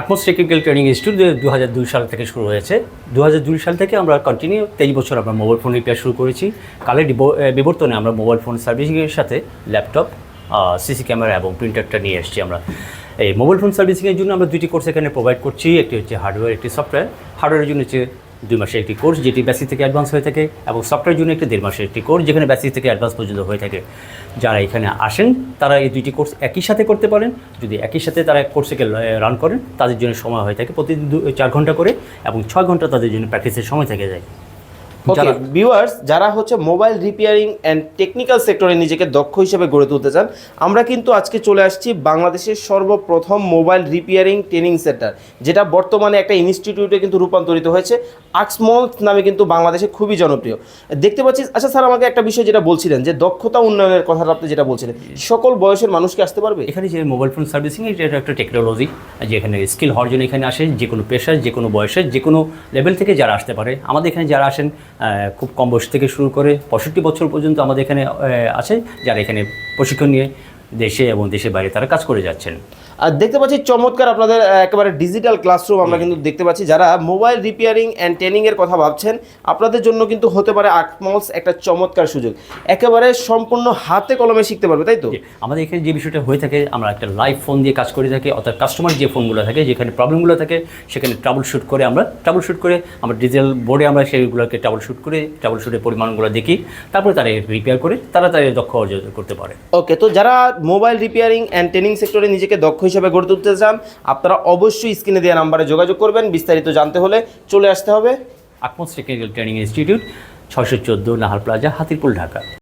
আকমস technical training institute দু হাজার দুই সাল থেকে শুরু হয়েছে। দু হাজার দুই সাল থেকে আমরা কন্টিনিউ তেইশ বছর আমরা মোবাইল ফোন রিপেয়ার শুরু করেছি। কালে বিবর্তনে আমরা মোবাইল ফোন সার্ভিসিংয়ের সাথে ল্যাপটপ সিসি ক্যামেরা এবং প্রিন্টারটা নিয়ে এসেছি আমরা। এই মোবাইল ফোন সার্ভিসিংয়ের জন্য আমরা দুটি কোর্স এখানে প্রোভাইড করছি। একটি হচ্ছে হার্ডওয়্যার একটি সফটওয়্যার হার্ডওয়্যারের জন্য হচ্ছে দুই মাসের একটি কোর্স যেটি বেসিক থেকে অ্যাডভান্স হয়ে থাকে এবং সফটওয়্যার জন্য একটি দেড় মাসের একটি কোর্স যেখানে বেসিক থেকে অ্যাডভান্স পর্যন্ত হয়ে থাকে। যারা এখানে আসেন, তারা এই দুইটি কোর্স একই সাথে করতে পারেন। যদি একই সাথে তারা কোর্সকে রান করেন, তাদের জন্য সময় হয়ে থাকে প্রতিদিন দু- চার ঘণ্টা করে এবং ছয় ঘণ্টা তাদের জন্য প্র্যাকটিসের সময় থেকে যায়। ওকে যারা- ভিউয়ার্স যারা হচ্ছে মোবাইল রিপেয়ারিং অ্যান্ড টেকনিক্যাল সেক্টরে নিজেকে দক্ষ হিসেবে গড়ে তুলতে চান আমরা কিন্তু আজকে চলে আসছি বাংলাদেশের সর্বপ্রথম মোবাইল রিপেয়ারিং ট্রেনিং সেন্টার যেটা বর্তমানে একটা ইনস্টিটিউটে কিন্তু রূপান্তরিত হয়েছে। আক্সমল নামে কিন্তু বাংলাদেশে খুবই জনপ্রিয়। দেখতে পাচ্ছি আচ্ছা স্যার আমাকে একটা বিষয় যেটা বলছিলেন যে দক্ষতা উন্নয়নের কথাটা আপনি যেটা বলছিলেন সকল বয়সের মানুষকে আসতে পারবে? এখানে যে মোবাইল ফোন সার্ভিসিং এটা একটা টেকনোলজি যেখানে স্কিল হওয়ার জন্য এখানে আসে যে কোনো পেশার যে কোনো বয়সের যে কোনো লেভেল থেকে যারা আসতে পারে। আমাদের এখানে যারা আসেন খুব কম বয়স থেকে শুরু করে পঁয়ষট্টি বছর পর্যন্ত আমাদের এখানে আছে, যারা এখানে প্রশিক্ষণ নিয়ে দেশে এবং দেশের বাইরে তারা কাজ করে যাচ্ছেন। আর দেখতে পাচ্ছি চমৎকার আপনাদের একেবারে ডিজিটাল ক্লাসরুম আমরা কিন্তু দেখতে পাচ্ছি যারা মোবাইল রিপেয়ারিং অ্যান্ড ট্রেনিং এর কথা ভাবছেন আপনাদের জন্য কিন্তু হতে পারে আটমলস একটা চমৎকার সুযোগ। একেবারে সম্পূর্ণ হাতে কলমে শিখতে পারবে তাই তো? আমাদের এখানে যে বিষয়টা হয়ে থাকে আমরা একটা লাইভ ফোন দিয়ে কাজ করে থাকি অর্থাৎ কাস্টমার যে ফোনগুলো থাকে যেখানে প্রবলেমগুলো থাকে সেখানে ট্রাবল শুট করে আমরা ট্রাবল শুট করে আমরা ডিজিটাল বোর্ডে আমরা সেইগুলোকে ট্রাবল শুট করে ট্রাবল শুটের পরিমাণগুলো দেখি তারপরে তারা রিপেয়ার করে তারা তাদের দক্ষ অর্জন করতে পারে। ওকে তো যারা মোবাইল রিপেয়ারিং অ্যান্ড ট্রেনিং সেক্টরে নিজেকে দক্ষ হিসেবে গড়ে তুলতে চান, আপনারা অবশ্যই স্ক্রিনে দেওয়া নাম্বারে যোগাযোগ করবেন। বিস্তারিত জানতে হলে চলে আসতে হবে। আকমস টেকনিক্যাল ট্রেনিং ইনস্টিটিউট ছশো চোদ্দ নাহার প্লাজা, হাতিরপুল, ঢাকা।